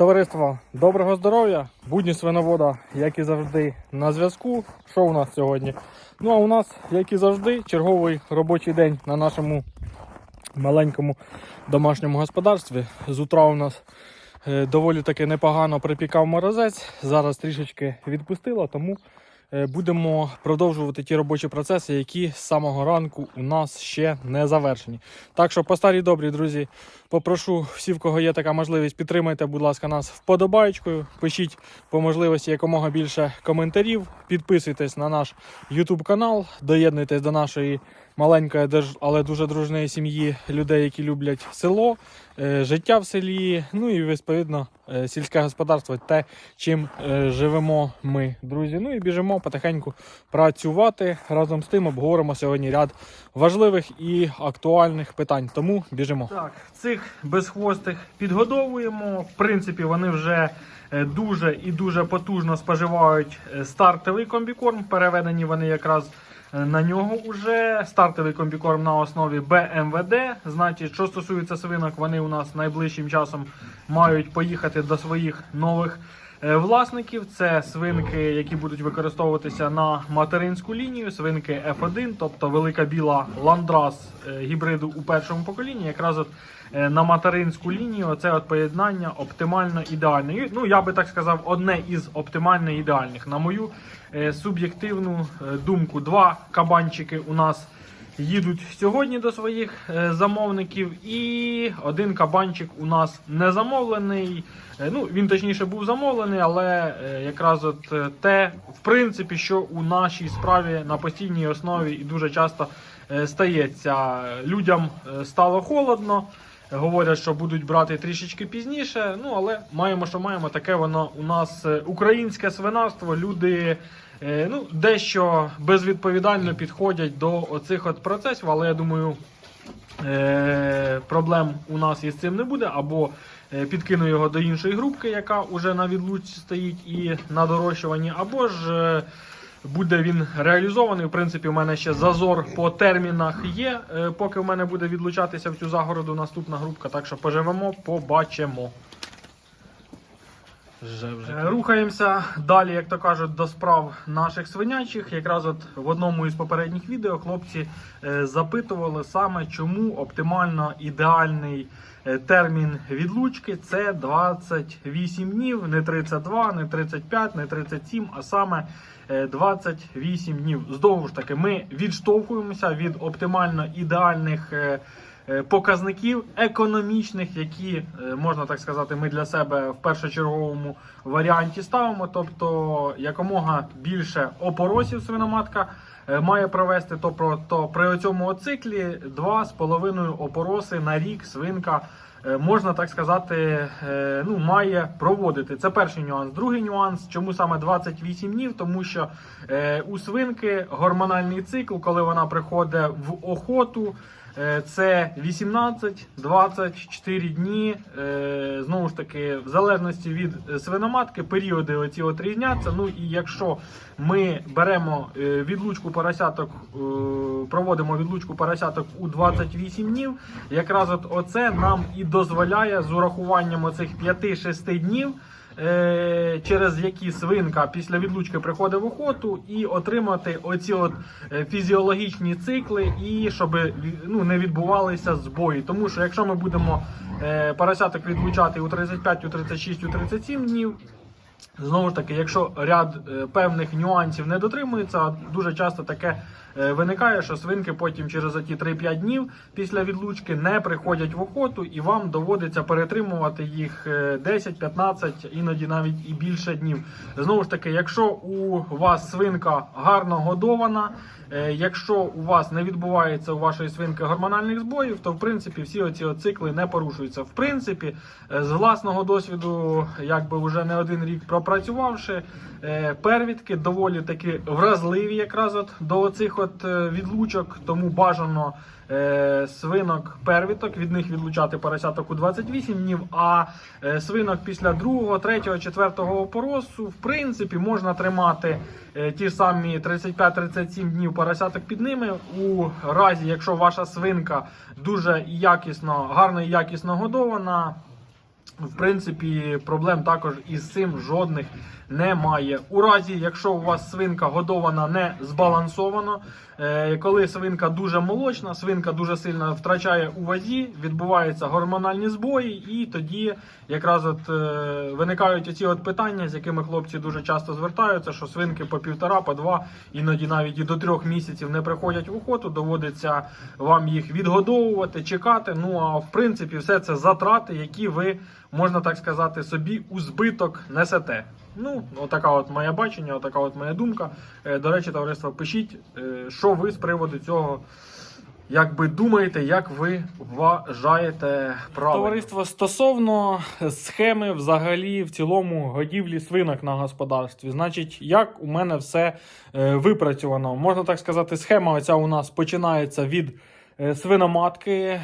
Товариство, доброго здоров'я! Будні свиновода, як і завжди, на зв'язку. Що у нас сьогодні? Ну а у нас, як і завжди, черговий робочий день на нашому маленькому домашньому господарстві. З утра у нас е, доволі таки непогано припікав морозець. Зараз трішечки відпустило, тому будемо продовжувати ті робочі процеси, які з самого ранку у нас ще не завершені. Так що, по старій добрі, друзі, попрошу всі, в кого є така можливість, підтримайте, будь ласка, нас вподобайкою. Пишіть по можливості якомога більше коментарів. Підписуйтесь на наш YouTube канал, доєднуйтесь до нашої маленької, але дуже дружної сім'ї людей, які люблять село, е, життя в селі. Ну і відповідно е, сільське господарство, те, чим е, живемо ми, друзі. Ну і біжимо потихеньку працювати. Разом з тим обговоримо сьогодні ряд важливих і актуальних питань. Тому біжимо. Так, цих безхвостих підгодовуємо. В принципі, вони вже дуже і дуже потужно споживають стартовий комбікорм. Переведені вони якраз на нього вже. Стартовий комбікорм на основі БМВД. Значить, що стосується свинок, вони у нас найближчим часом мають поїхати до своїх нових. Е, Власників це свинки, які будуть використовуватися на материнську лінію, свинки F1, тобто велика біла ландрас е, гібриду у першому поколінні, якраз от е, на материнську лінію це от поєднання оптимально ідеальне. Ну я би так сказав, одне із оптимально ідеальних. На мою суб'єктивну думку, два кабанчики у нас їдуть сьогодні до своїх е, замовників, і один кабанчик у нас не замовлений. Е, Ну, він точніше був замовлений, але е, якраз от те, в принципі, що у нашій справі на постійній основі і дуже часто стається. Людям стало холодно. Говорять, що будуть брати трішечки пізніше. Ну але маємо, що маємо. Таке воно у нас українське свинарство. Люди ну, дещо безвідповідально підходять до оцих от процесів, але я думаю, е, проблем у нас із цим не буде. Або е, підкину його до іншої групки, яка вже на відлучці стоїть і на дорощуванні, або ж. е, Буде він реалізований. В принципі, у мене ще зазор по термінах є. е, Поки в мене буде відлучатися в цю загороду наступна групка. Так що поживемо, побачимо. Е, Рухаємося далі, як то кажуть, до справ наших свинячих. Якраз от в одному із попередніх відео хлопці е, запитували саме, чому оптимально ідеальний е, термін відлучки це 28 днів, не 32, не 35, не 37, а саме е, 28 днів. Знову ж таки, ми відштовхуємося від оптимально ідеальних. Показників економічних, які е, можна так сказати, ми для себе в першочерговому варіанті ставимо. Тобто якомога більше опоросів свиноматка е, має провести, то про то при цьому циклі 2,5 опороси на рік свинка. е, Можна так сказати, е, ну має проводити. Це перший нюанс. Другий нюанс, чому саме 28 днів, тому що е, у свинки гормональний цикл, коли вона приходить в охоту, Е, Це 18-24 дні. Е, Знову ж таки, в залежності від е, свиноматки, періоди оці от різняться. Ну і якщо ми беремо е, відлучку поросяток, е, проводимо відлучку поросяток у 28 днів, якраз от оце нам і дозволяє з урахуванням оцих 5-6 днів. Е, Через які свинка після відлучки приходить в охоту і отримати оці от е, фізіологічні цикли, і щоб ну, не відбувалися збої. Тому що якщо ми будемо е, поросяток відлучати у 35, у 36, у 37 днів. Знову ж таки, якщо ряд е, певних нюансів не дотримується, дуже часто таке е, виникає, що свинки потім через оті 3-5 днів після відлучки не приходять в охоту, і вам доводиться перетримувати їх е, 10-15, іноді навіть і більше днів. Знову ж таки, якщо у вас свинка гарно годована, е, якщо у вас не відбувається у вашої свинки гормональних збоїв, то в принципі всі оці цикли не порушуються. В принципі, е, з власного досвіду, якби вже не один рік пропрацювавши, е, первідки доволі таки вразливі якраз от до оцих от е, відлучок, тому бажано е, свинок первіток, від них відлучати поросяток у 28 днів, а свинок після другого, третього, четвертого опоросу, в принципі, можна тримати ті самі 35-37 днів поросяток під ними. У разі, якщо ваша свинка дуже якісно, гарно і якісно годована. В принципі, проблем також із цим жодних немає. У разі, якщо у вас свинка годована не збалансовано, е, коли свинка дуже молочна, свинка дуже сильно втрачає у вазі, відбуваються гормональні збої, і тоді якраз от е, виникають оці от питання, з якими хлопці дуже часто звертаються, що свинки по півтора, по два, іноді навіть і до трьох місяців не приходять в охоту, доводиться вам їх відгодовувати, чекати. Ну а в принципі, все це затрати, які ви можна так сказати, собі у збиток несете. Ну, отака от моє бачення, отака от моя думка. Е, До речі, товариство, пишіть, е, що ви з приводу цього. Як би думаєте, як ви вважаєте правильно? Товариство стосовно схеми взагалі в цілому годівлі свинок на господарстві. Значить, як у мене все е, випрацьовано? Можна так сказати, схема оця у нас починається від свиноматки. Е,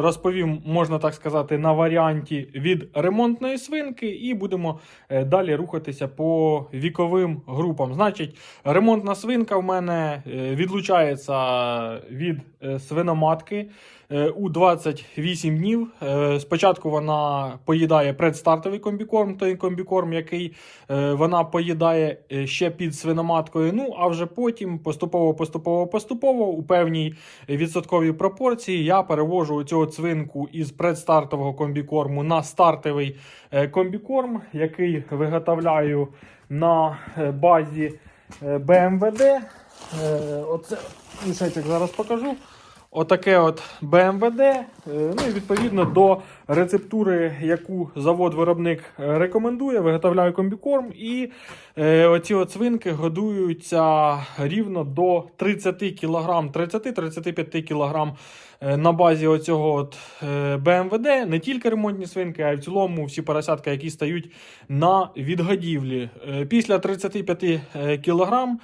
розповім, можна так сказати, на варіанті від ремонтної свинки, і будемо е, далі рухатися по віковим групам. Значить, ремонтна свинка в мене е, відлучається від е, свиноматки е, у 28 днів. Е, Спочатку вона поїдає предстартовий комбікорм, той комбікорм, який е, вона поїдає е, ще під свиноматкою. Ну а вже потім поступово, поступово, поступово у певній відсотковій пропорції я перевожу цю от свинку із предстартового комбікорму на стартовий е, комбікорм, який виготовляю на е, базі е, БМВД. Е, Оце мішечок зараз покажу. Отаке от БМВД. е, Ну і відповідно до рецептури, яку завод-виробник е, рекомендує, виготовляю комбікорм. І е, оці от свинки годуються рівно до 30 кг, 30-35 кг на базі оцього от БМВД. Не тільки ремонтні свинки, а й в цілому всі поросятка, які стають на відгодівлі. Після 35 е, кілограм Е,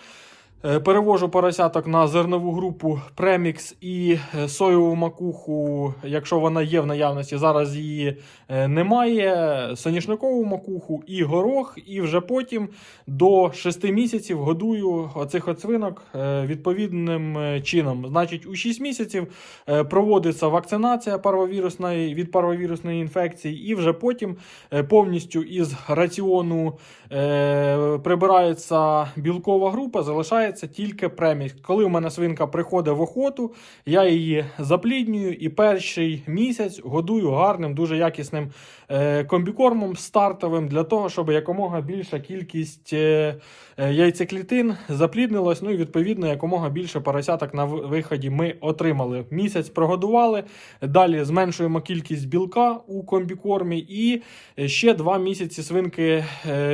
Перевожу поросяток на зернову групу премікс і е, соєву макуху, якщо вона є в наявності. Зараз її е, немає. Соняшникову макуху і горох, і вже потім до 6 місяців годую оцих е, відповідним е, чином. Значить, у 6 місяців е, проводиться вакцинація парвовірусної від парвовірусної інфекції, і вже потім е, повністю із раціону е, прибирається білкова група, залишається тільки премікс. Коли у мене свинка приходить в охоту, я її запліднюю і перший місяць годую гарним, дуже якісним е, комбікормом стартовим для того, щоб якомога більша кількість е, е, яйцеклітин запліднилась. Ну і відповідно якомога більше поросяток на виході ми отримали. Місяць прогодували. Далі зменшуємо кількість білка у комбікормі, і ще два місяці свинки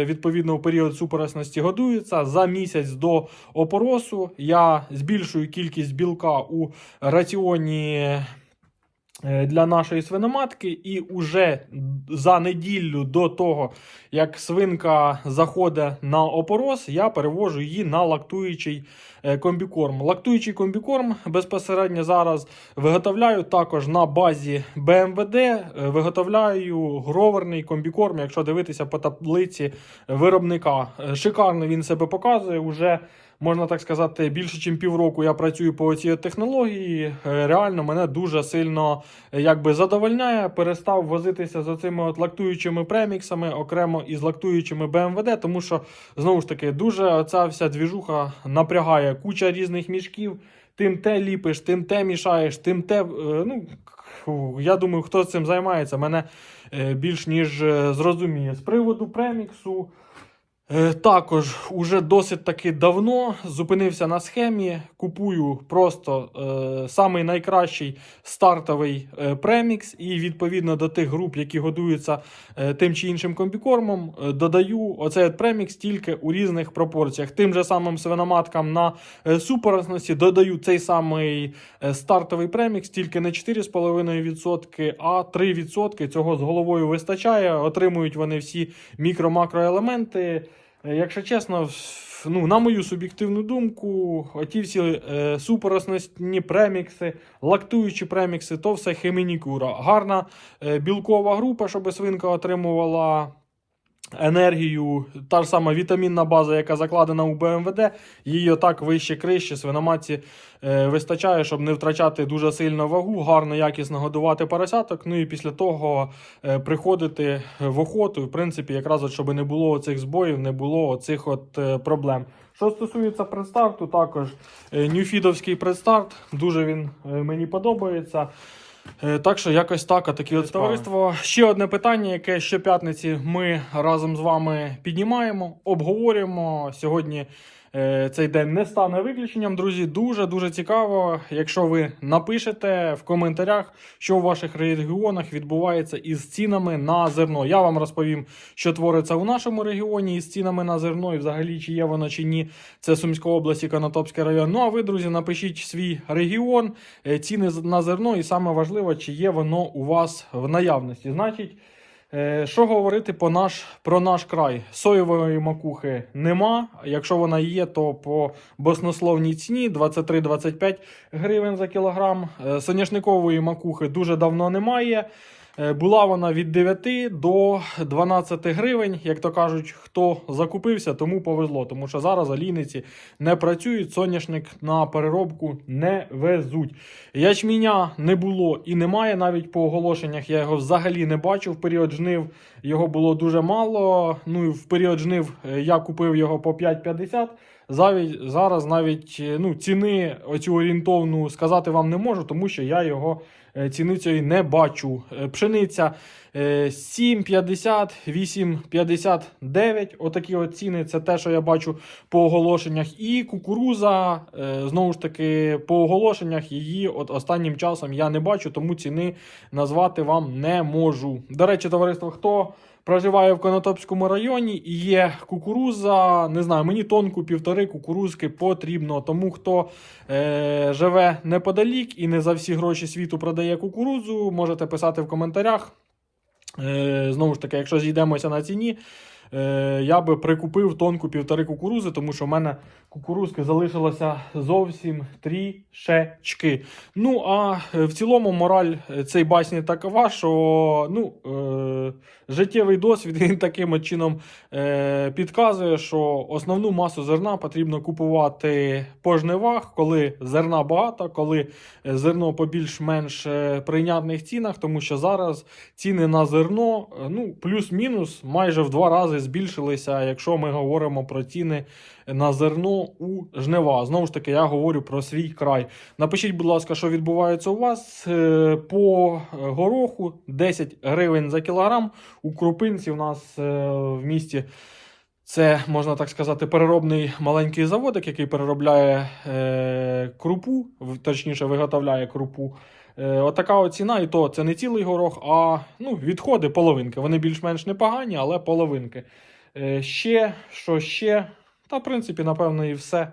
відповідно у період супоросності годуються. За місяць до опоросу я збільшую кількість білка у раціоні. е, Для нашої свиноматки, і уже за неділю до того, як свинка заходить на опорос, я перевожу її на лактуючий е, комбікорм. Лактуючий комбікорм безпосередньо зараз виготовляю також на базі БМВД. е, Виготовляю гроверний комбікорм, якщо дивитися по таблиці виробника. Шикарно він себе показує. Уже можна так сказати, більше ніж півроку я працюю по цій технології. Е, Реально мене дуже сильно е, якби задовольняє. Перестав возитися з оцими от лактуючими преміксами, окремо із лактуючими БМВД, тому що знову ж таки дуже оця вся двіжуха напрягає куча різних мішків. Тим те ліпиш, тим те мішаєш, тим те. е, Ну я думаю, хто цим займається, мене більш ніж зрозуміє. З приводу преміксу. Е, Також уже досить таки давно зупинився на схемі. Купую просто е, самий найкращий стартовий е, премікс, і відповідно до тих груп, які годуються е, тим чи іншим комбікормом, е, додаю оцей премікс тільки у різних пропорціях. Тим же самим свиноматкам на е, супоросності додаю цей самий е, стартовий премікс, тільки не 4,5%, а 3%. Цього з головою вистачає. Отримують вони всі мікро-макроелементи. Е, Якщо чесно, ну, на мою суб'єктивну думку, оті всі е, супоросні премікси, лактуючі премікси, то все хемінікура. Гарна е, білкова група, щоб свинка отримувала енергію, та ж сама вітамінна база, яка закладена у БМВД, її отак вище криші свиноматці е, вистачає, щоб не втрачати дуже сильно вагу, гарно, якісно годувати поросяток. Ну і після того е, приходити в охоту, в принципі, якраз от, щоб не було цих збоїв, не було оцих от е, проблем. Що стосується предстарту, також е, ньюфідовський предстарт, дуже він е, мені подобається. Е, Так що якось так, а такі от товариство. Ще одне питання, яке щоп'ятниці ми разом з вами піднімаємо, обговорюємо. Сьогодні цей день не стане виключенням, друзі. Дуже дуже цікаво, якщо ви напишете в коментарях, що в ваших регіонах відбувається із цінами на зерно. Я вам розповім, що твориться у нашому регіоні із цінами на зерно, і взагалі чи є воно чи ні. Це Сумська область і Конотопський район. Ну а ви, друзі, напишіть свій регіон, е, ціни на зерно, і саме важливо, чи є воно у вас в наявності. Значить. Е, Що говорити по наш, про наш край? Соєвої макухи нема. Якщо вона є, то по баснословній ціні 23-25 гривень за кілограм. Е, Соняшникової макухи дуже давно немає. Е, Була вона від 9 до 12 гривень. Як то кажуть, хто закупився, тому повезло. Тому що зараз олійниці не працюють, соняшник на переробку не везуть. Ячміня не було і немає. Навіть по оголошеннях я його взагалі не бачив. В період жнив його було дуже мало. Ну і в період жнив е, я купив його по 5,50. Заві- Зараз навіть е, ну, ціни оцю орієнтовну сказати вам не можу, тому що я його ціни цієї не бачу. Е, Пшениця е, 7,50, 8,59. Отакі от ціни. Це те, що я бачу по оголошеннях. І кукуруза, е, знову ж таки, по оголошеннях її от останнім часом я не бачу, тому ціни назвати вам не можу. До речі, товариство, хто проживає в Конотопському районі і є кукуруза, не знаю, мені тонку півтори кукурузки потрібно. Тому хто е, живе неподалік і не за всі гроші світу продає кукурузу, можете писати в коментарях. Е, знову ж таки, якщо зійдемося на ціні, е, я би прикупив тонку півтори кукурузи, тому що в мене кукурузки залишилося зовсім трішечки. Ну, а е, в цілому мораль е, цієї басні такова, що ну, е, життєвий досвід він таким чином е, підказує, що основну масу зерна потрібно купувати по жнивах, коли зерна багато, коли е, зерно по більш-менш прийнятних цінах, тому що зараз ціни на зерно ну, плюс-мінус майже в два рази збільшилися, якщо ми говоримо про ціни на зерно у жнива. Знову ж таки, я говорю про свій край. Напишіть, будь ласка, що відбувається у вас Е, по гороху 10 гривень за кілограм. У крупинці у нас е, в місті. Це, можна так сказати, переробний маленький заводик, який переробляє е, крупу, точніше, виготовляє крупу. Е, отака от ціна, і то це не цілий горох, а ну, відходи, половинки. Вони більш-менш непогані, але половинки. Е, ще, що ще? Та, в принципі, напевно, і все.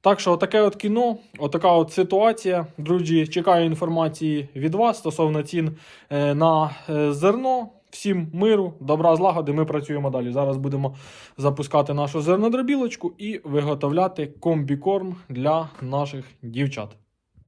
Так що, отаке от кіно, отака от ситуація. Друзі, чекаю інформації від вас стосовно цін е, на зерно. Всім миру, добра злагоди. Ми працюємо далі. Зараз будемо запускати нашу зернодробілочку і виготовляти комбікорм для наших дівчат.